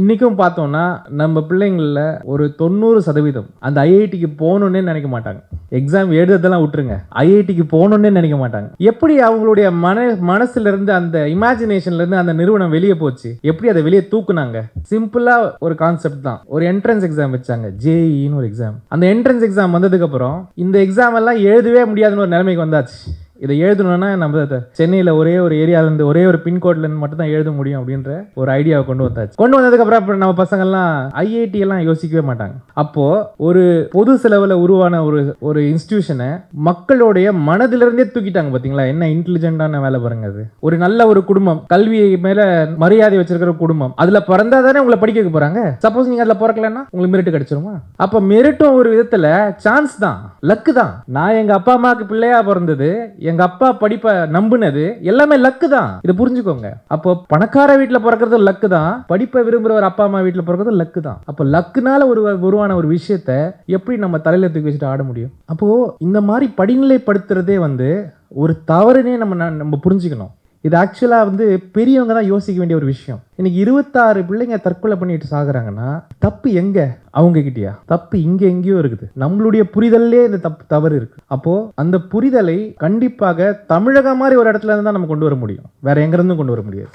இன்றைக்கும் பார்த்தோம்னா நம்ம பிள்ளைங்களில் ஒரு தொண்ணூறு சதவீதம் அந்த ஐஐடிக்கு போகணுன்னே நினைக்க மாட்டாங்க. எக்ஸாம் எழுதுறதெல்லாம் விட்டுருங்க. ஐஐடிக்கு போகணுன்னே நினைக்க மாட்டாங்க. எப்படி அவங்களுடைய மன மனசுலேருந்து அந்த இமேஜினேஷன்லேருந்து அந்த நிறுவனம் வெளியே போச்சு? எப்படி அதை வெளியே தூக்குனாங்க? சிம்பிளாக ஒரு கான்செப்ட் தான். ஒரு என்ட்ரன்ஸ் எக்ஸாம் வச்சாங்க. ஜேஇன்னு ஒரு எக்ஸாம் அந்த என்ட்ரன்ஸ் எக்ஸாம் வந்ததுக்கப்புறம் இந்த எக்ஸாம் எல்லாம் எழுதவே முடியாதுன்னு ஒரு நிலைமைக்கு வந்தாச்சு. இதை எழுதணும்னா நம்ம சென்னையில் ஒரே ஒரு ஏரியாவிலேருந்து ஒரே ஒரு பின்கோட்லேருந்து மட்டும் தான் எழுத முடியும் அப்படின்ற ஒரு ஐடியாவை கொண்டு வந்தாச்சு. கொண்டு வந்ததுக்கப்புறம் அப்புறம் நம்ம பசங்கள்லாம் ஐஐடி எல்லாம் யோசிக்கவே மாட்டாங்க. அப்போ ஒரு பொது செலவில் உருவான ஒரு ஒரு இன்ஸ்டிடியூஷனை மக்களுடைய மனதிலிருந்தே தூக்கிட்டாங்க பார்த்தீங்களா என்ன இன்டெலிஜென்ட்டான வேலை பாருங்க அது. ஒரு நல்ல ஒரு குடும்பம் கல்வி மேல மரியாதை வச்சிருக்கிற குடும்பம் அதுல பிறந்தா தானே உங்களை படிக்க வைக்க போறாங்க? சப்போஸ் நீங்க அதுல பிறக்கலன்னா உங்களுக்கு மெரிட் கிடைச்சிருமா? அப்ப மெரிட்டும் ஒரு விதத்துல சான்ஸ் தான் லக்கு தான். நான் எங்க அப்பா அம்மாவுக்கு பிள்ளையா பிறந்தது எங்க அப்பா படிப்பை நம்புனது எல்லாமே லக்கு தான். இதை புரிஞ்சுக்கோங்க. அப்போ பணக்கார வீட்டில் பிறக்கிறது லக்கு தான். படிப்பை விரும்புகிற ஒரு அப்பா அம்மா வீட்டில் பிறக்கிறது லக்கு தான். அப்போ லக்குனால ஒரு உருவான ஒரு விஷயத்த எப்படி நம்ம தலையில தூக்கி வச்சுட்டு ஆட முடியும்? அப்போது இந்த மாதிரி படிநிலைப்படுத்துறதே வந்து ஒரு தவறுனே நம்ம ந- நம்ம புரிஞ்சுக்கணும். இது ஆக்சுவலாக வந்து பெரியவங்க தான் யோசிக்க வேண்டிய ஒரு விஷயம். இன்னைக்கு இருபத்தாறு பிள்ளைங்க தற்கொலை பண்ணிட்டு சாகுறாங்கன்னா தப்பு எங்க? அவங்க கிட்டயா தப்பு இங்க எங்கேயோ இருக்குது. நம்மளுடைய புரிதல்லே இந்த தப்பு தவறு இருக்கு. அப்போ அந்த புரிதலை கண்டிப்பாக தமிழகம் மாதிரி ஒரு இடத்துல இருந்து தான் நம்ம கொண்டு வர முடியும். வேற எங்க இருந்தும் கொண்டு வர முடியாது.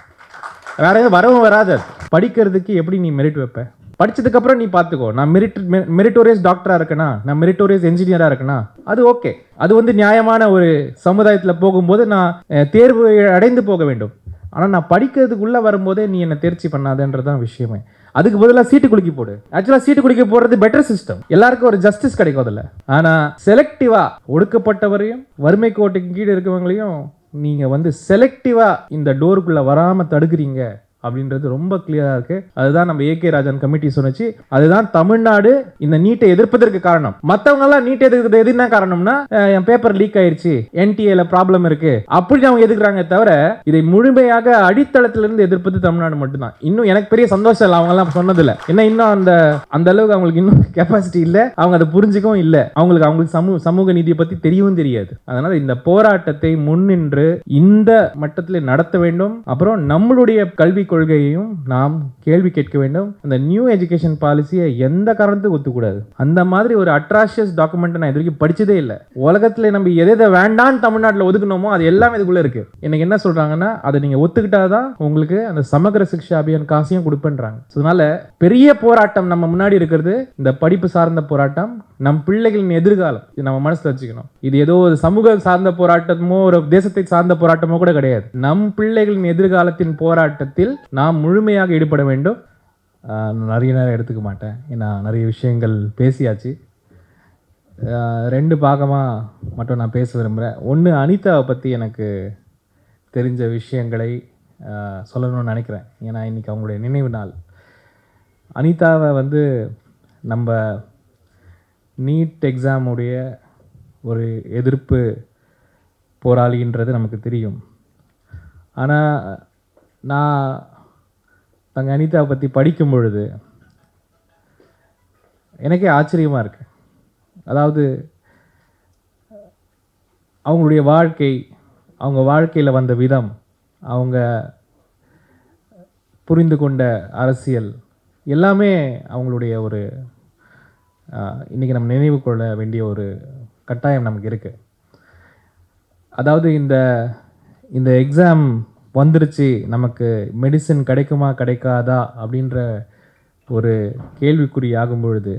வேற எதுவும் வரவும் வராது படிக்கிறதுக்கு எப்படி நீ மெரிட் வைப்ப? படிச்சதுக்கப்புறம் நீ பார்த்துக்கோ நான் மெரிட் மெரிட்டோரியஸ் டாக்டராக இருக்கேனா? நான் மெரிட்டோரியஸ் என்ஜினியரா இருக்கேனா? அது ஓகே அது வந்து நியாயமான ஒரு சமுதாயத்தில் போகும்போது நான் தேர்வு அடைந்து போக வேண்டும். ஆனால் நான் படிக்கிறதுக்குள்ளே வரும்போதே நீ என்னை தேர்ச்சி பண்ணாதன்றதான் விஷயமே. அதுக்கு பதிலாக சீட்டு குலுக்கி போடு. ஆக்சுவலாக சீட்டு குலுக்கி போடுறது பெட்டர் சிஸ்டம் எல்லாருக்கும் ஒரு ஜஸ்டிஸ் கிடைக்கும் அதில். ஆனால் செலக்டிவாக ஒடுக்கப்பட்டவரையும் வறுமை கோட்டுக்கு கீழே இருக்கவங்களையும் நீங்கள் வந்து செலக்டிவாக இந்த டோருக்குள்ளே வராமல் தடுக்கிறீங்க. அப்படின்றது ரொம்ப கிளியராக இருக்கு. அதுதான் நம்ம ஏகே ராஜன் கமிட்டி சொன்னச்சு. அதுதான் தமிழ்நாடு இந்த நீட்டை எதிர்ப்பதற்கு காரணம். மற்றவங்கெல்லாம் எல்லாம் நீட் எதிர்க்கிறது எது என்ன காரணம்னா என் பேப்பர் லீக் ஆயிடுச்சு என்டிஏல ப்ராப்ளம் இருக்கு. அப்படி அவங்க எதிர்க்கிறாங்க தவிர இதை முழுமையாக அடித்தளத்திலிருந்து எதிர்ப்பது தமிழ்நாடு மட்டும்தான். இன்னும் எனக்கு பெரிய சந்தோஷம் இல்லை அவங்க எல்லாம் சொன்னதில்ல ஏன்னா இன்னும் அந்த அந்த அளவுக்கு அவங்களுக்கு இன்னும் கெப்பாசிட்டி இல்லை. அவங்க அதை புரிஞ்சுக்கவும் இல்லை. அவங்களுக்கு அவங்களுக்கு சமூக சமூக நீதியை பத்தி தெரியவும் தெரியாது. அதனால இந்த போராட்டத்தை முன்னின்று இந்த மட்டத்தில் நடத்த வேண்டும். அப்புறம் நம்மளுடைய கல்விக் கொள்கையையும் நாம் கேள்வி கேட்க வேண்டும். அந்த நியூ எஜுகேஷன் பாலிசியை எந்த காரணத்துக்கு ஒத்துக்கூடாது. அந்த மாதிரி ஒரு அட்ராஷியஸ் டாக்குமெண்ட் நான் இது வரைக்கும் படிச்சதே இல்லை. உலகத்துல நம்ம எதை எதை வேண்டான்னு தமிழ்நாட்டில் ஒதுக்கணுமோ அது எல்லாமே இதுக்குள்ள இருக்கு. எனக்கு என்ன சொல்றாங்கன்னா அதை நீங்க ஒத்துக்கிட்டாதான் உங்களுக்கு அந்த சமகர சிக்ஷா அபியான் காசையும் கொடுப்பேன்றாங்க. அதனால பெரிய போராட்டம் நம்ம முன்னாடி இருக்கிறது இந்த படிப்பு சார்ந்த போராட்டம் நம் பிள்ளைகளின் எதிர்காலம். இது நம்ம மனசுல வச்சுக்கணும். இது ஏதோ ஒரு சமூக சார்ந்த போராட்டமோ ஒரு தேசத்தை சார்ந்த போராட்டமோ கூட கிடையாது. நம் பிள்ளைகளின் எதிர்காலத்தின் போராட்டத்தில் நான் முழுமையாக ஈடுபட வேண்டும். நிறைய நேரம் எடுத்துக்க மாட்டேன். ஏன்னா நிறைய விஷயங்கள் பேசியாச்சு. ரெண்டு பாகமாக மட்டும் நான் பேச விரும்புகிறேன் ஒன்று அனிதாவை பற்றி எனக்கு தெரிஞ்ச விஷயங்களை சொல்லணும்னு நினைக்கிறேன். ஏன்னா இன்றைக்கி அவங்களுடைய நினைவு நாள். அனிதாவை வந்து நம்ம நீட் எக்ஸாமுடைய ஒரு எதிர்ப்பு போராளின்றது நமக்கு தெரியும். ஆனால் நான் அங்கே அனிதாவை பற்றி படிக்கும் பொழுது எனக்கே ஆச்சரியமாக இருக்கு. அதாவது அவங்களுடைய வாழ்க்கை அவங்க வாழ்க்கையில் வந்த விதம் அவங்க புரிந்து கொண்ட அரசியல் எல்லாமே அவங்களுடைய ஒரு இன்றைக்கி இன்னைக்கு நம்ம நினைவு கொள்ள வேண்டிய ஒரு கட்டாயம் நமக்கு இருக்குது அதாவது இந்த இந்த எக்ஸாம் வந்துருச்சு நமக்கு மெடிசின் கிடைக்குமா கிடைக்காதா அப்படின்ற ஒரு கேள்விக்குறி ஆகும் பொழுது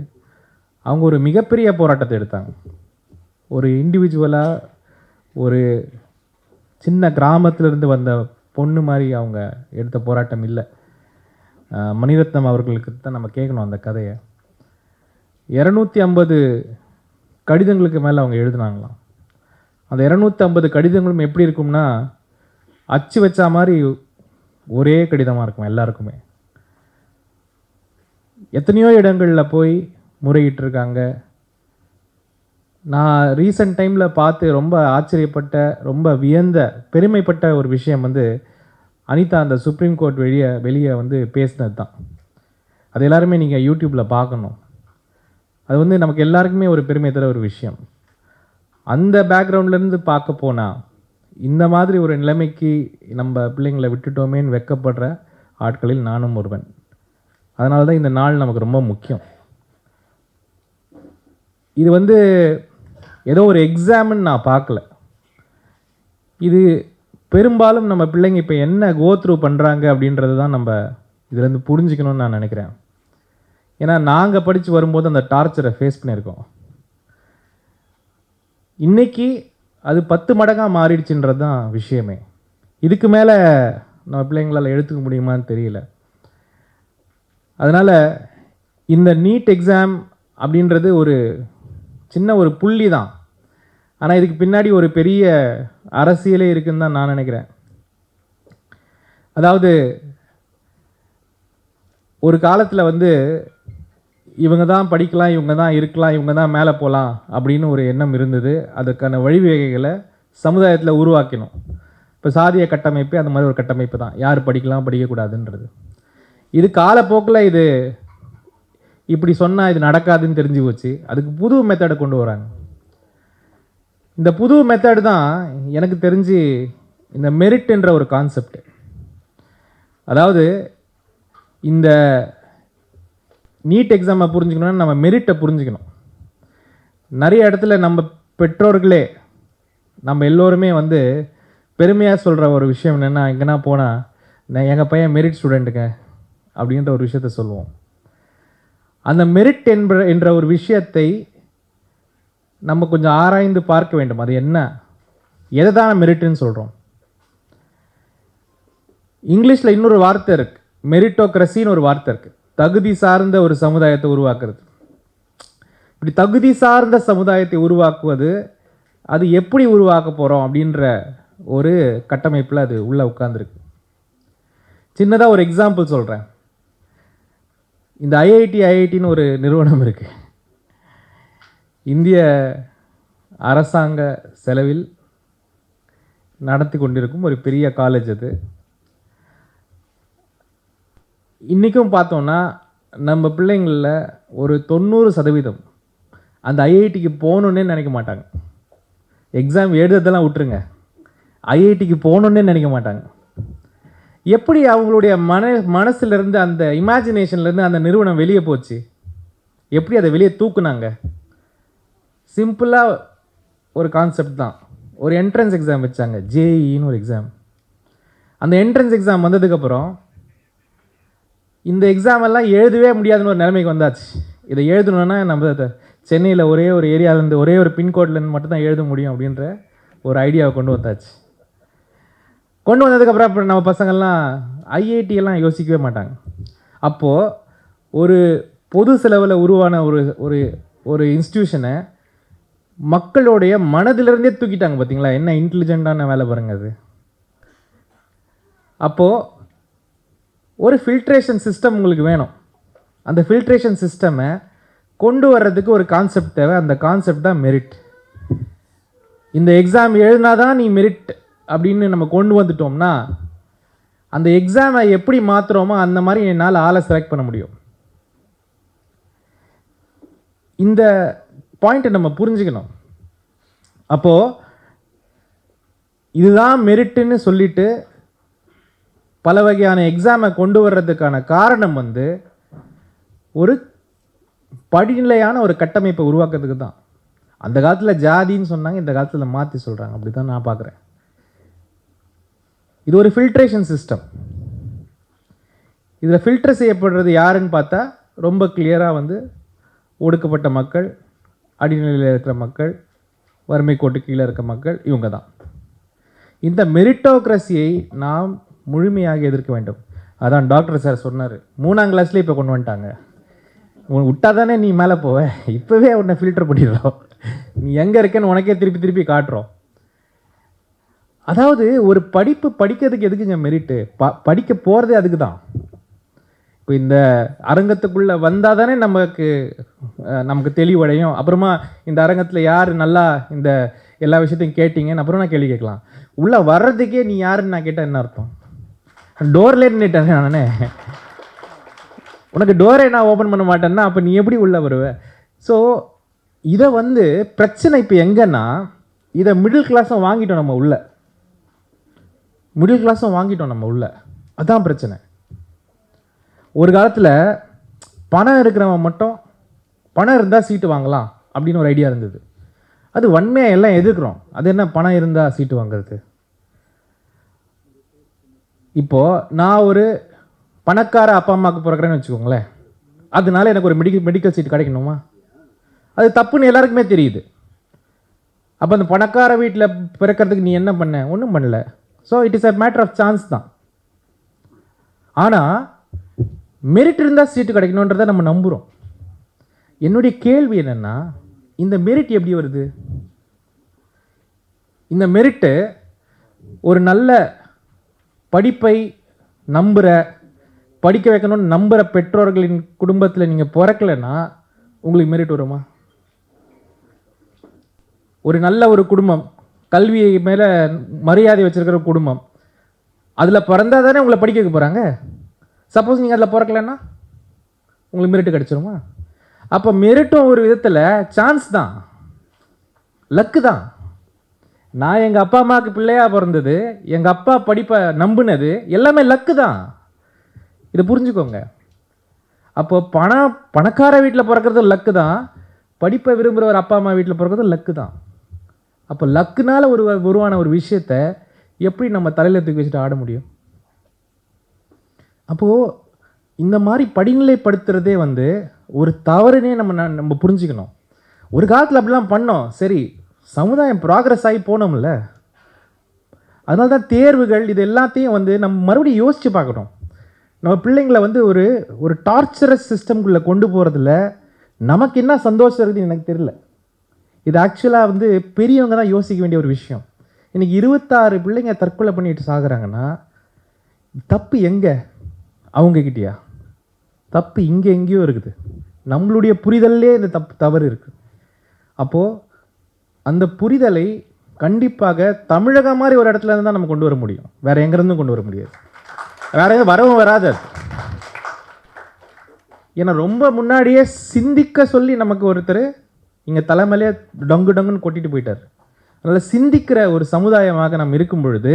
அவங்க ஒரு மிகப்பெரிய போராட்டத்தை எடுத்தாங்க. ஒரு இண்டிவிஜுவலாக ஒரு சின்ன கிராமத்திலிருந்து வந்த பொண்ணு மாதிரி அவங்க எடுத்த போராட்டம் இல்லை. மணிரத்னம் அவர்களுக்கு தான் நம்ம கேட்கணும் அந்த கதையை. இரநூத்தி ஐம்பது கடிதங்களுக்கு மேலே அவங்க எழுதுனாங்களாம். அந்த இரநூத்தி ஐம்பது கடிதங்களும் எப்படி இருக்கும்னா அச்சு வச்ச மாதிரி ஒரே கடிதமாக இருக்கும் எல்லாருக்குமே. எத்தனையோ இடங்களில் போய் முறையிட்டிருக்காங்க. நான் ரீசெண்ட் டைமில் பார்த்து ரொம்ப ஆச்சரியப்பட்ட ரொம்ப வியந்த பெருமைப்பட்ட ஒரு விஷயம் வந்து அனிதா அந்த சுப்ரீம் கோர்ட் வெளியே வெளியே வந்து பேசினது தான் அது எல்லாருமே நீங்கள் யூடியூப்பில் பார்க்கணும். அது வந்து நமக்கு எல்லாருக்குமே ஒரு பெருமை தர ஒரு விஷயம். அந்த பேக்ரவுண்ட்லேருந்து பார்க்க போனால் இந்த மாதிரி ஒரு நிலைமைக்கு நம்ம பிள்ளைங்களை விட்டுட்டோமேன்னு வெக்கப்படுற ஆட்களில் நானும் ஒருவன். அதனால தான் இந்த நாள் நமக்கு ரொம்ப முக்கியம். இது வந்து ஏதோ ஒரு எக்ஸாம்னு நான் பார்க்கல. இது பெரும்பாலும் நம்ம பிள்ளைங்க இப்போ என்ன கோத்ரூ பண்ணுறாங்க அப்படின்றது தான் நம்ம இதுலேருந்து புரிஞ்சுக்கணும்னு நான் நினைக்கிறேன். ஏன்னா நாங்கள் படித்து வரும்போது அந்த டார்ச்சரை ஃபேஸ் பண்ணியிருக்கோம். இன்றைக்கி அது பத்து மடங்காக மாறிடுச்சுன்றது தான் விஷயமே. இதுக்கு மேலே நம்ம பிள்ளைங்களால் எடுத்துக்க முடியுமான்னு தெரியல. அதனால் இந்த நீட் எக்ஸாம் அப்படின்றது ஒரு சின்ன ஒரு புள்ளி தான் ஆனால் இதுக்கு பின்னாடி ஒரு பெரிய அரசியலே இருக்குன்னு தான் நான் நினைக்கிறேன். அதாவது ஒரு காலத்தில் வந்து இவங்க தான் படிக்கலாம் இவங்க தான் இருக்கலாம் இவங்க தான் மேலே போகலாம் அப்படின்னு ஒரு எண்ணம் இருந்தது. அதுக்கான வழிவகைகளை சமுதாயத்தில் உருவாக்கணும் இப்போ சாதிய கட்டமைப்பு அந்த மாதிரி ஒரு கட்டமைப்பு தான். யார் படிக்கலாம் படிக்கக்கூடாதுன்றது. இது காலப்போக்கில் இது இப்படி சொன்னால் இது நடக்காதுன்னு தெரிஞ்சு போச்சு. அதுக்கு புது மெத்தடை கொண்டு வராங்க. இந்த புது மெத்தடு தான் எனக்கு தெரிஞ்சு இந்த மெரிட்ன்ற ஒரு கான்செப்ட் அதாவது இந்த நீட் எக்ஸாமை புரிஞ்சுக்கணும்னா நம்ம மெரிட்டை புரிஞ்சுக்கணும். நிறைய இடத்துல நம்ம பெற்றோர்களே நம்ம எல்லோருமே வந்து பெருமையாக சொல்கிற ஒரு விஷயம் என்னென்னா எங்கன்னா போனால் நான் எங்கள் பையன் மெரிட் ஸ்டூடெண்ட்டுங்க அப்படின்ற ஒரு விஷயத்த சொல்லுவோம். அந்த மெரிட் என்ப என்ற ஒரு விஷயத்தை நம்ம கொஞ்சம் ஆராய்ந்து பார்க்க வேண்டும். அது என்ன? எதை தான் மெரிட்டுன்னு சொல்கிறோம் இங்கிலீஷில் இன்னொரு வார்த்தை இருக்குது மெரிட்டோக்ரஸின்னு ஒரு வார்த்தை இருக்குது தகுதி சார்ந்த ஒரு சமுதாயத்தை உருவாக்குறது. இப்படி தகுதி சார்ந்த சமுதாயத்தை உருவாக்குவது அது எப்படி உருவாக்க போகிறோம் அப்படின்ற ஒரு கட்டமைப்பில் அது உள்ளே உட்காந்துருக்கு சின்னதாக ஒரு எக்ஸாம்பிள் சொல்கிறேன் இந்த ஐஐடி ஐஐடின்னு ஒரு நிறுவனம் இருக்குது இந்திய அரசாங்க செலவில் நடத்தி கொண்டிருக்கும் ஒரு பெரிய காலேஜ் அது. இன்றைக்கும் பார்த்தோன்னா நம்ம பிள்ளைங்களில் ஒரு தொண்ணூறு சதவீதம் அந்த ஐஐடிக்கு போகணுன்னே நினைக்க மாட்டாங்க. எக்ஸாம் எழுதுறதெல்லாம் விட்டுருங்க. ஐஐடிக்கு போகணுன்னே நினைக்க மாட்டாங்க. எப்படி அவங்களுடைய மன மனசுலேருந்து அந்த இமேஜினேஷன்லேருந்து அந்த நிறுவனம் வெளியே போச்சு? எப்படி அதை வெளியே தூக்குனாங்க? சிம்பிளாக ஒரு கான்செப்ட் தான். ஒரு என்ட்ரன்ஸ் எக்ஸாம் வச்சாங்க. ஜேஇன்னு ஒரு எக்ஸாம் அந்த என்ட்ரன்ஸ் எக்ஸாம் வந்ததுக்கப்புறம் இந்த எக்ஸாம் எல்லாம் எழுதவே முடியாதுன்னு ஒரு நிலைமைக்கு வந்தாச்சு. இதை எழுதணுன்னா நம்ம சென்னையில் ஒரே ஒரு ஏரியாவிலேருந்து ஒரே ஒரு பின்கோட்லேருந்து மட்டும்தான் எழுத முடியும் அப்படின்ற ஒரு ஐடியாவை கொண்டு வந்தாச்சு. கொண்டு வந்ததுக்கப்புறம் அப்புறம் நம்ம பசங்கள்லாம் ஐஐடி எல்லாம் யோசிக்கவே மாட்டாங்க. அப்போது ஒரு பொது செலவில் உருவான ஒரு ஒரு ஒரு இன்ஸ்டியூஷனை மக்களுடைய மனதிலிருந்தே தூக்கிட்டாங்க பார்த்தீங்களா என்ன இன்டெலிஜெண்ட்டான வேலை பாருங்க அது. அப்போது ஒரு ஃபில்ட்ரேஷன் சிஸ்டம் உங்களுக்கு வேணும். அந்த ஃபில்ட்ரேஷன் சிஸ்டமை கொண்டு வர்றதுக்கு ஒரு கான்செப்ட் தேவை. அந்த கான்செப்ட் தான் மெரிட் இந்த எக்ஸாம் எழுதினா தான் நீ மெரிட் அப்படின்னு நம்ம கொண்டு வந்துட்டோம்னா அந்த எக்ஸாமை எப்படி மாற்றுறோமோ அந்த மாதிரி என்னால் ஆளை செலக்ட் பண்ண முடியும். இந்த பாயிண்ட்டை நம்ம புரிஞ்சுக்கணும். அப்போது இதுதான் மெரிட்டுன்னு சொல்லிவிட்டு பல வகையான எக்ஸாமை கொண்டு வர்றதுக்கான காரணம் வந்து ஒரு படிநிலையான ஒரு கட்டமைப்பை உருவாக்குறதுக்கு தான். அந்த காலத்தில் ஜாதின்னு சொன்னாங்க இந்த காலத்தில் மாற்றி சொல்கிறாங்க அப்படி தான் நான் பார்க்குறேன். இது ஒரு ஃபில்ட்ரேஷன் சிஸ்டம் இதில் ஃபில்டர் செய்யப்படுறது யாருன்னு பார்த்தா ரொம்ப கிளியராக வந்து ஒடுக்கப்பட்ட மக்கள் அடிநிலையில் இருக்கிற மக்கள் வறுமை கோட்டு கீழே இருக்க மக்கள் இவங்க தான் இந்த மெரிட்டோக்ரஸியை நாம் முழுமையாக எதிர்க்க வேண்டும். அதான் டாக்டர் சார் சொன்னார். மூணாம் கிளாஸ்லேயே இப்போ கொண்டு வந்துட்டாங்க. உன் விட்டா தானே நீ மேலே போவ? இப்போவே உன்னை ஃபில்டர் பண்ணிடுறோம். நீ எங்கே இருக்கேன்னு உனக்கே திருப்பி திருப்பி காட்டுறோம். அதாவது ஒரு படிப்பு படிக்கிறதுக்கு எதுக்குங்க மெரிட்டு ப படிக்க போகிறதே அதுக்கு தான் இப்போ இந்த அரங்கத்துக்குள்ளே வந்தால் தானே நமக்கு நமக்கு தெளிவடையும். அப்புறமா இந்த அரங்கத்தில் யார் நல்லா இந்த எல்லா விஷயத்தையும் கேட்டீங்கன்னு அப்புறம் நான் கேள்வி கேட்கலாம். உள்ளே வர்றதுக்கே நீ யாருன்னு நான் கேட்டால் என்ன அர்த்தம்? டோர்லேயே நின்றுட்டேன் நானே. உனக்கு டோரை நான் ஓப்பன் பண்ண மாட்டேன்னா அப்போ நீ எப்படி உள்ளே வருவ? ஸோ இதை வந்து பிரச்சனை இப்போ எங்கன்னா இதை மிடில் கிளாஸும் வாங்கிட்டோம் நம்ம உள்ள. மிடில் கிளாஸும் வாங்கிட்டோம் நம்ம உள்ள. அதான் பிரச்சனை. ஒரு காலத்தில் பணம் இருக்கிறவன் மட்டும் பணம் இருந்தால் சீட்டு வாங்கலாம் அப்படின்னு ஒரு ஐடியா இருந்தது. அது வன்மையாக எல்லாம் எதிர்க்கிறோம். அது என்ன பணம் இருந்தால் சீட்டு வாங்குறது இப்போது நான் ஒரு பணக்கார அப்பா அம்மாவுக்கு பிறக்கிறேன்னு வச்சுக்கோங்களேன். அதனால எனக்கு ஒரு மெடிக்கல் மெடிக்கல் சீட் கிடைக்கணுமா? அது தப்புன்னு எல்லாருக்குமே தெரியுது. அப்போ அந்த பணக்கார வீட்டில் பிறக்கிறதுக்கு நீ என்ன பண்ண? ஒன்றும் பண்ணல. So it is a matter of chance தான். ஆனால் மெரிட் இருந்தால் சீட்டு கிடைக்கணுன்றதை நம்ம நம்புகிறோம் என்னுடைய கேள்வி என்னென்னா இந்த மெரிட் எப்படி வருது? இந்த மெரிட்டு ஒரு நல்ல படிப்பை நம்புகிற படிக்க வைக்கணும்னு நம்புகிற பெற்றோர்களின் குடும்பத்தில் நீங்கள் பிறக்கலைன்னா உங்களுக்கு மெரிட் வருமா? ஒரு நல்ல ஒரு குடும்பம் கல்வி மேலே மரியாதை வச்சுருக்கிற ஒரு குடும்பம் அதில் பிறந்தால் தானே உங்களை படிக்க வைக்க போகிறாங்க சப்போஸ் நீங்கள் அதில் பிறக்கலைன்னா உங்களுக்கு மெரிட்டு கிடச்சிருமா? அப்போ மெரிட்டும் ஒரு விதத்தில் சான்ஸ் தான் லக்கு தான். நான் எங்கள் அப்பா அம்மாவுக்கு பிள்ளையாக பிறந்தது எங்கள் அப்பா படிப்பை நம்பினது எல்லாமே லக்கு தான். இதை புரிஞ்சுக்கோங்க. அப்போ பணம் பணக்கார வீட்டில் பிறக்கிறது லக்கு தான் படிப்பை விரும்புகிற ஒரு அப்பா அம்மா வீட்டில் பிறக்கிறது லக்கு தான். அப்போ லக்குனால் ஒரு உருவான ஒரு விஷயத்த எப்படி நம்ம தலையில் தூக்கி வச்சுட்டு ஆட முடியும்? அப்போது இந்த மாதிரி படிநிலைப்படுத்துகிறதே வந்து ஒரு தவறுனே நம்ம ந- நம்ம புரிஞ்சுக்கணும். ஒரு காலத்தில் அப்படிலாம் பண்ணோம். சரி சமுதாயம் ப்ராக்ரஸ் ஆகி போனோம்ல. அதனால தான் தேர்வுகள் இது எல்லாத்தையும் வந்து நம்ம மறுபடியும் யோசித்து பார்க்கணும். நம்ம பிள்ளைங்களை வந்து ஒரு ஒரு டார்ச்சரஸ் சிஸ்டம்குள்ளே கொண்டு போகிறதுல நமக்கு என்ன சந்தோஷம் இருக்குதுன்னு எனக்கு தெரியல. இது ஆக்சுவலாக வந்து பெரியவங்க தான் யோசிக்க வேண்டிய ஒரு விஷயம். இன்றைக்கி இருபத்தாறு பிள்ளைங்க தற்கொலை பண்ணிட்டு சாகுறாங்கன்னா தப்பு எங்கே? அவங்கக்கிட்டயா தப்பு இங்கே எங்கேயோ இருக்குது. நம்மளுடைய புரிதல்லே இந்த தப்பு தவறு இருக்குது அப்போது அந்த புரிதலை கண்டிப்பாக தமிழகம் மாதிரி ஒரு இடத்துல இருந்து தான் நம்ம கொண்டு வர முடியும். வேறு எங்கேருந்தும் கொண்டு வர முடியாது. வேற எதுவும் வரவும் வராது ஏன்னா ரொம்ப முன்னாடியே சிந்திக்க சொல்லி நமக்கு ஒருத்தர் இங்கே தலைமையிலே டொங்கு டொங்குன்னு கொட்டிட்டு போயிட்டார். அதனால் சிந்திக்கிற ஒரு சமுதாயமாக நம்ம இருக்கும் பொழுது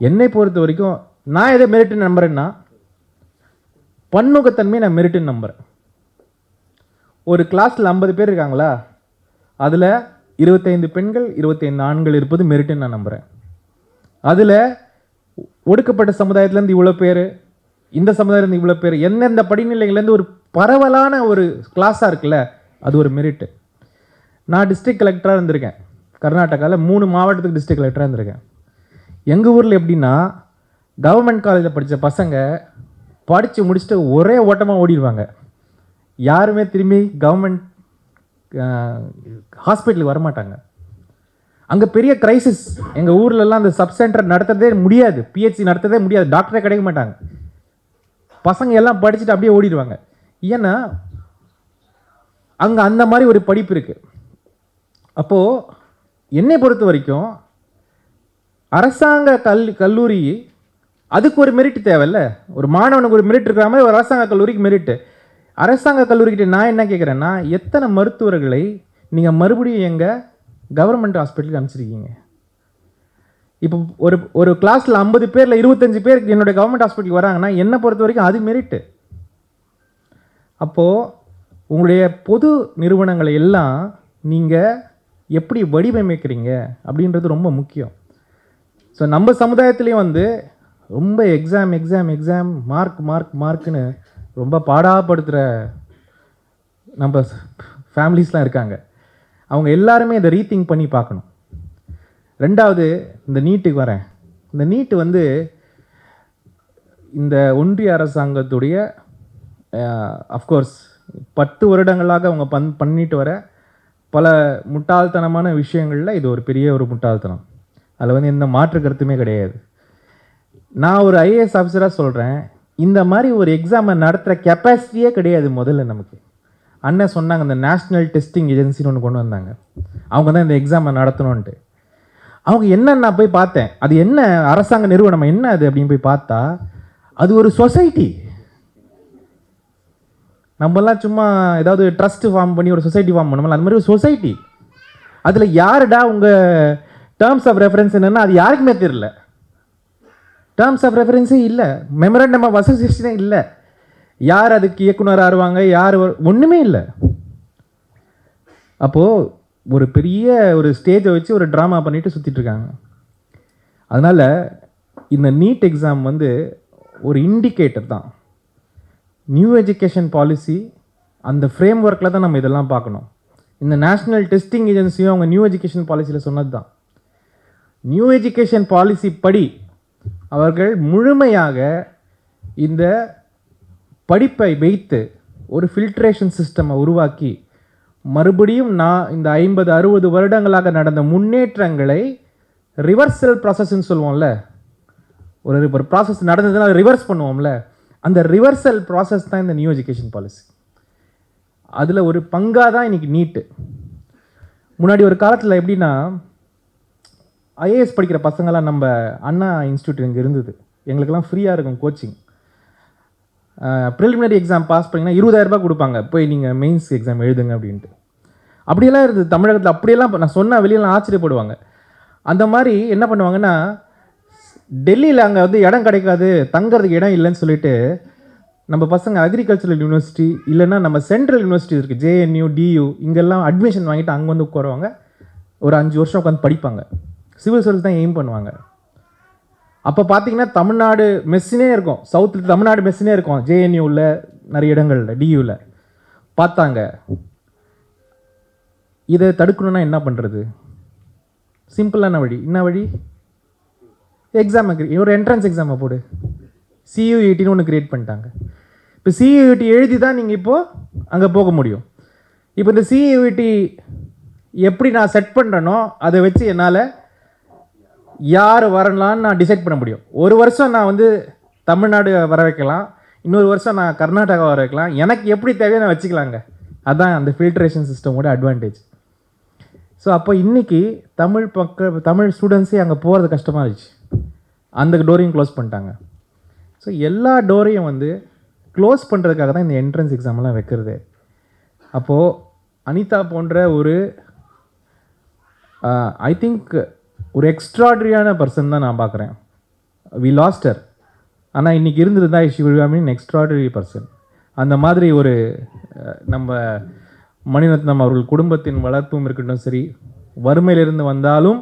என்னை பொறுத்த வரைக்கும் நான் எதை மெரிட்டுன்னு நம்புறேன்னா பன்முகத்தன்மையை நான் மெரிட்டுன்னு நம்புகிறேன் ஒரு கிளாஸில் ஐம்பது பேர் இருக்காங்களா? அதில் இருபத்தைந்து பெண்கள் இருபத்தைந்து ஆண்கள் இருப்பது மெரிட்டுன்னு நான் நம்புகிறேன் அதில் ஒடுக்கப்பட்ட சமுதாயத்துலேருந்து இவ்வளோ பேர் இந்த சமுதாயத்துலேருந்து இவ்வளோ பேர் எந்தெந்த படிநிலைகள்லேருந்து ஒரு பரவலான ஒரு கிளாஸாக இருக்குல்ல அது ஒரு மெரிட்டு நான் டிஸ்ட்ரிக்ட் கலெக்டராக இருந்திருக்கேன். கர்நாடகாவில் மூணு மாவட்டத்துக்கு டிஸ்ட்ரிக்ட் கலெக்டராக இருந்திருக்கேன். எங்கள் ஊரில் எப்படின்னா கவர்மெண்ட் காலேஜில் படித்த பசங்க படித்து முடிச்சுட்டு ஒரே ஓட்டமாக ஓடிடுவாங்க. யாருமே திரும்பி கவர்மெண்ட் ஹாஸ்பிட்டலுக்கு வரமாட்டாங்க. அங்கே பெரிய கிரைசிஸ் எங்கள் ஊர்லலாம் அந்த சப் சென்டர் நடத்துறதே முடியாது. பிஹெச்சி நடத்துறதே முடியாது. டாக்டரே கிடைக்க மாட்டாங்க. பசங்க எல்லாம் படிச்சுட்டு அப்படியே ஓடிடுவாங்க. ஏன்னா அங்கே அந்த மாதிரி ஒரு படிப்பு இருக்குது அப்போது என்னை பொறுத்த வரைக்கும் அரசாங்க கல் கல்லூரி அதுக்கு ஒரு மெரிட் தேவையில்ல. ஒரு மாணவனுக்கு ஒரு மெரிட் இருக்கிற மாதிரி ஒரு அரசாங்க கல்லூரிக்கு மெரிட்டு அரசாங்க கல்லூரிக்கிட்ட நான் என்ன கேட்குறேன்னா எத்தனை மருத்துவர்களை நீங்கள் மறுபடியும் எங்கள் கவர்மெண்ட் ஹாஸ்பிட்டலுக்கு அனுப்பிச்சிருக்கீங்க? இப்போ ஒரு ஒரு கிளாஸில் ஐம்பது பேரில் இருபத்தஞ்சி பேர் என்னுடைய கவர்மெண்ட் ஹாஸ்பிட்டலுக்கு வராங்கன்னா என்னை பொறுத்த வரைக்கும் அது மெரிட்டு அப்போது உங்களுடைய பொது நிறுவனங்களை எல்லாம் நீங்கள் எப்படி வடிவமைக்கிறீங்க அப்படின்றது ரொம்ப முக்கியம். ஸோ நம்ம சமுதாயத்துலேயும் வந்து ரொம்ப exam exam exam mark mark மார்க்குன்னு ரொம்ப பாடாப்படுத்துகிற நம்ம ஃபேமிலிஸ்லாம் இருக்காங்க. அவங்க எல்லாருமே இதை ரீத்திங் பண்ணி பார்க்கணும். ரெண்டாவது இந்த நீட்டுக்கு வரேன். இந்த நீட்டு வந்து இந்த ஒன்றிய அரசாங்கத்துடைய அஃப்கோர்ஸ் பத்து வருடங்களாக அவங்க பண் பண்ணிட்டு வர பல முட்டாள்தனமான விஷயங்களில் இது ஒரு பெரிய ஒரு முட்டாள்தனம். அதில் வந்து எந்த மாற்று கருத்துமே கிடையாது. நான் ஒரு ஐஏஎஸ் ஆஃபீஸராக சொல்கிறேன் இந்த மாதிரி ஒரு எக்ஸாமை நடத்துகிற கெப்பாசிட்டியே கிடையாது முதல்ல நமக்கு. அண்ணன் சொன்னாங்க இந்த நேஷ்னல் டெஸ்டிங் ஏஜென்சின்னு ஒன்று கொண்டு வந்தாங்க. அவங்க தான் இந்த எக்ஸாமை நடத்தணுன்ட்டு அவங்க என்னன்னு நான் போய் பார்த்தேன்? அது என்ன அரசாங்க நிறுவனம்? என்ன அது அப்படின்னு போய் பார்த்தா அது ஒரு சொசைட்டி நம்மலாம் சும்மா ஏதாவது ட்ரஸ்ட் ஃபார்ம் பண்ணி ஒரு சொசைட்டி ஃபார்ம் பண்ணோம்ல அந்த மாதிரி ஒரு சொசைட்டி அதில் யாருடா உங்கள் டேர்ம்ஸ் ஆஃப் ரெஃபரன்ஸ் என்னென்னா அது யாருக்குமே தெரியல. டேர்ம்ஸ் ஆஃப் ரெஃபரன்ஸே இல்லை. மெமரண்டம் ஆஃப் அசோசியேஷனே இல்லை. யார் அதுக்கு இயக்குனர் ஆறுவாங்க யார் ஒன்றுமே இல்லை. அப்போது ஒரு பெரிய ஒரு ஸ்டேஜை வச்சு ஒரு ட்ராமா பண்ணிட்டு சுத்திட்டு இருக்காங்க. அதனால் இந்த நீட் எக்ஸாம் வந்து ஒரு இண்டிகேட்டர் தான். நியூ எஜுகேஷன் பாலிசி அந்த ஃப்ரேம் ஒர்க்கில் தான் நம்ம இதெல்லாம் பார்க்கணும். இந்த நேஷ்னல் டெஸ்டிங் ஏஜென்சியும் அவங்க நியூ எஜுகேஷன் பாலிசியில் சொன்னது தான் நியூ எஜுகேஷன் பாலிசி படி அவர்கள் முழுமையாக இந்த படிப்பை வைத்து ஒரு ஃபில்ட்ரேஷன் சிஸ்டமை உருவாக்கி மறுபடியும் நான் இந்த ஐம்பது அறுபது வருடங்களாக நடந்த முன்னேற்றங்களை ரிவர்சல் ப்ராசஸ்ன்னு சொல்லுவோம்ல. ஒரு ஒரு ப்ராசஸ் நடந்ததுன்னா ரிவர்ஸ் பண்ணுவோம்ல. அந்த ரிவர்சல் ப்ராசஸ் தான் இந்த நியூ எஜுகேஷன் பாலிசி அதில் ஒரு பங்காக தான் இன்னைக்கு நீட்டு. முன்னாடி ஒரு காலத்தில் எப்படின்னா ஐஏஎஸ் படிக்கிற பசங்களாம் நம்ம அண்ணா இன்ஸ்டியூட் இங்கே இருந்தது. எங்களுக்கெல்லாம் ஃப்ரீயாக இருக்கும் கோச்சிங் ப்ரிலிமினரி எக்ஸாம் பாஸ் பண்ணிங்கன்னா இருபதாயிரம் ரூபாய் கொடுப்பாங்க. போய் நீங்கள் மெயின்ஸ் எக்ஸாம் எழுதுங்க அப்படின்ட்டு. அப்படியெல்லாம் இருந்தது தமிழகத்தில் அப்படியெல்லாம் நான் சொன்னால் வெளியெல்லாம் ஆச்சரியப்படுவாங்க. அந்த மாதிரி என்ன பண்ணுவாங்கன்னா டெல்லியில் அங்கே வந்து இடம் கிடைக்காது தங்கிறதுக்கு இடம் இல்லைன்னு சொல்லிட்டு நம்ம பசங்க அக்ரிகல்ச்சரல் யூனிவர்சிட்டி இல்லைன்னா நம்ம சென்ட்ரல் யூனிவர்சிட்டி இருக்குது ஜேஎன்யூ டியூ இங்கெல்லாம் அட்மிஷன் வாங்கிட்டு அங்கே வந்து உட்காருவாங்க. ஒரு அஞ்சு வருஷம் உட்காந்து படிப்பாங்க. சிவில் சர்வீஸ் தான் எய்ம் பண்ணுவாங்க. அப்போ பார்த்தீங்கன்னா தமிழ்நாடு மெஸ்ஸினே இருக்கும். சவுத்தில் தமிழ்நாடு மெஸ்ஸினே இருக்கும். ஜேஎன்யூவில் நிறைய இடங்களில் டியூவில் பார்த்தாங்க. இதை தடுக்கணும்னா என்ன பண்ணுறது சிம்பிளான வழி. என்ன வழி? எக்ஸாம் ஒரு என்ட்ரன்ஸ் எக்ஸாமை போடு. சியூஇடின்னு ஒன்று கிரியேட் பண்ணிட்டாங்க. இப்போ சியூஇடி எழுதி தான் நீங்கள் இப்போது அங்கே போக முடியும். இப்போ இந்த சியூஇடி எப்படி நான் செட் பண்ணுறேனோ அதை வச்சு என்னால் யார் வரலான்னு நான் டிசைட் பண்ண முடியும். ஒரு வருஷம் நான் வந்து தமிழ்நாடு வர வைக்கலாம். இன்னொரு வருஷம் நான் கர்நாடகா வர வைக்கலாம். எனக்கு எப்படி தேவையோ நான் வச்சுக்கலாங்க. அதான் அந்த ஃபில்ட்ரேஷன் சிஸ்டமோட அட்வான்டேஜ் ஸோ அப்போ இன்றைக்கி தமிழ் பக்க தமிழ் ஸ்டூடெண்ட்ஸே அங்கே போகிறது கஷ்டமாக இருந்துச்சு. அந்த டோரையும் க்ளோஸ் பண்ணிட்டாங்க. ஸோ எல்லா டோரையும் வந்து க்ளோஸ் பண்ணுறதுக்காக தான் இந்த என்ட்ரன்ஸ் எக்ஸாம்லாம் வைக்கிறது. அப்போது அனிதா போன்ற ஒரு ஐ திங்க் ஒரு எக்ஸ்ட்ராடரியான பர்சன் தான் நான் பார்க்குறேன். வி லாஸ்டர் ஆனால் இன்றைக்கி இருந்திருந்தா she will mean extraordinary person அந்த மாதிரி ஒரு நம்ம மணிரத்னம் அவர்கள் குடும்பத்தின் வளர்ப்பும் இருக்கட்டும் சரி வறுமையிலிருந்து வந்தாலும்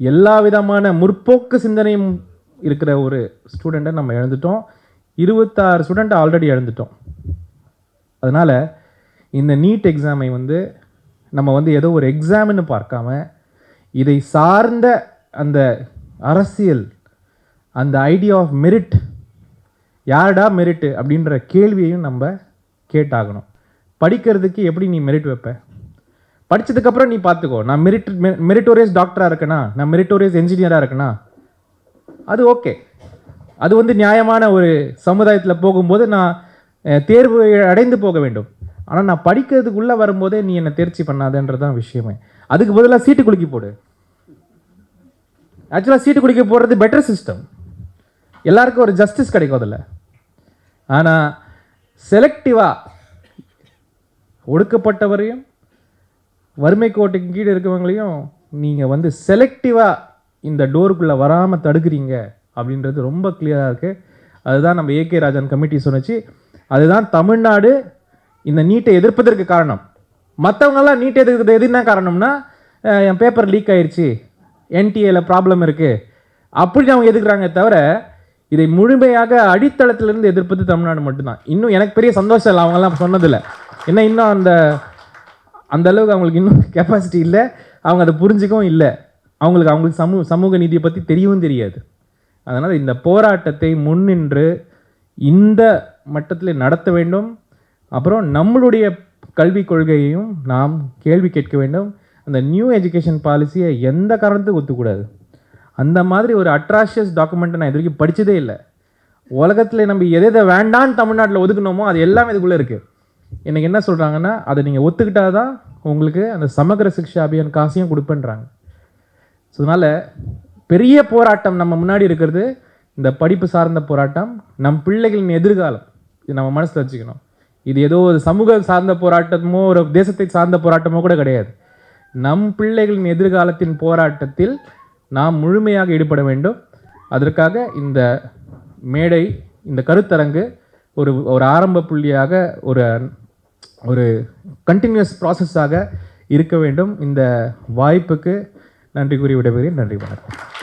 எல்லா விதமான முற்போக்கு சிந்தனையும் இருக்கிற ஒரு ஸ்டூடெண்ட்டை நம்ம இழந்துட்டோம். இருபத்தாறு ஸ்டூடெண்ட் ஆல்ரெடி இழந்துட்டோம். அதனால் இந்த நீட் எக்ஸாமை வந்து நம்ம வந்து ஏதோ ஒரு எக்ஸாம்னு பார்க்காம இதை சார்ந்த அந்த அரசியல் அந்த ஐடியா ஆஃப் மெரிட் யாரடா மெரிட்டு அப்படின்ற கேள்வியையும் நம்ம கேட்டாகணும். படிக்கிறதுக்கு எப்படி நீ மெரிட் வைப்ப? படித்ததுக்கப்புறம் நீ பார்த்துக்கோ நான் மெரிட் மெரிட்டோரியஸ் டாக்டராக இருக்கேனா? நான் மெரிட்டோரியஸ் என்ஜினியராக இருக்கேனா? அது ஓகே அது வந்து நியாயமான ஒரு சமுதாயத்தில் போகும்போது நான் தேர்வு அடைந்து போக வேண்டும். ஆனால் நான் படிக்கிறதுக்குள்ளே வரும்போதே நீ என்னை தேர்ச்சி பண்ணாதன்றதான் விஷயமே. அதுக்கு பதிலாக சீட்டு குலுக்கி போடு. ஆக்சுவலாக சீட்டு குலுக்கி போடுறது பெட்டர் சிஸ்டம் எல்லாருக்கும் ஒரு ஜஸ்டிஸ் கிடைக்கும் அதில். ஆனால் செலக்டிவாக ஒடுக்கப்பட்டவரையும் வறுமை கோட்டைக்கு கீழே இருக்கிறவங்களையும் நீங்கள் வந்து செலக்டிவாக இந்த டோருக்குள்ளே வராமல் தடுக்கிறீங்க அப்படின்றது ரொம்ப கிளியராக இருக்குது அதுதான் நம்ம ஏகே ராஜன் கமிட்டி சொன்னிச்சு. அதுதான் தமிழ்நாடு இந்த நீட்டை எதிர்ப்பதற்கு காரணம். மற்றவங்கெல்லாம் நீட் எதுக்கு எது என்ன காரணம்னா என் பேப்பர் லீக் ஆயிடுச்சு என்டிஏல ப்ராப்ளம் இருக்குது அப்படி அவங்க எதுக்குறாங்க தவிர இதை முழுமையாக அடித்தளத்திலிருந்து எதிர்ப்பது தமிழ்நாடு மட்டும்தான். இன்னும் எனக்கு பெரிய சந்தோஷம் இல்லை அவங்கெல்லாம் சொன்னதில்லை. ஏன்னா இன்னும் அந்த அந்த அளவுக்கு அவங்களுக்கு இன்னும் கெப்பாசிட்டி இல்லை. அவங்க அதை புரிஞ்சுக்கவும் இல்லை. அவங்களுக்கு அவங்களுக்கு சமூக சமூக நீதியை பற்றி தெரியவும் தெரியாது. அதனால் இந்த போராட்டத்தை முன்னின்று இந்த மட்டத்தில் நடத்த வேண்டும். அப்புறம் நம்மளுடைய கல்விக் கொள்கையையும் நாம் கேள்வி கேட்க வேண்டும். அந்த நியூ எஜுகேஷன் பாலிசியை எந்த காரணத்துக்கும் ஒத்துக்கூடாது. அந்த மாதிரி ஒரு அட்ராஷியஸ் டாக்குமெண்ட்டை நான் இது வரைக்கும் படித்ததே இல்லை. உலகத்தில் நம்ம எதை எதை வேண்டான்னு தமிழ்நாட்டில் ஒதுக்கணுமோ அது எல்லாமே இதுக்குள்ளே இருக்குது எனக்கு என்ன சொல்கிறாங்கன்னா அதை நீங்கள் ஒத்துக்கிட்டா தான் உங்களுக்கு அந்த சமகர சிக்ஷா அபியான் காசையும் கொடுப்பேன்றாங்க. ஸோ அதனால் பெரிய போராட்டம் நம்ம முன்னாடி இருக்கிறது இந்த படிப்பு சார்ந்த போராட்டம் நம் பிள்ளைகளின் எதிர்காலம். இது நம்ம மனசில் வச்சுக்கணும். இது ஏதோ ஒரு சமூக சார்ந்த போராட்டமோ ஒரு தேசத்தை சார்ந்த போராட்டமோ கூட கிடையாது. நம் பிள்ளைகளின் எதிர்காலத்தின் போராட்டத்தில் நாம் முழுமையாக ஈடுபட வேண்டும். அதற்காக இந்த மேடை இந்த கருத்தரங்கு ஒரு ஒரு ஆரம்ப புள்ளியாக ஒரு ஒரு கண்டினியூஸ் ப்ராசஸாக இருக்க வேண்டும். இந்த வாய்ப்புக்கு நன்றி கூறி விடைபெறுகிறேன். நன்றி வணக்கம்.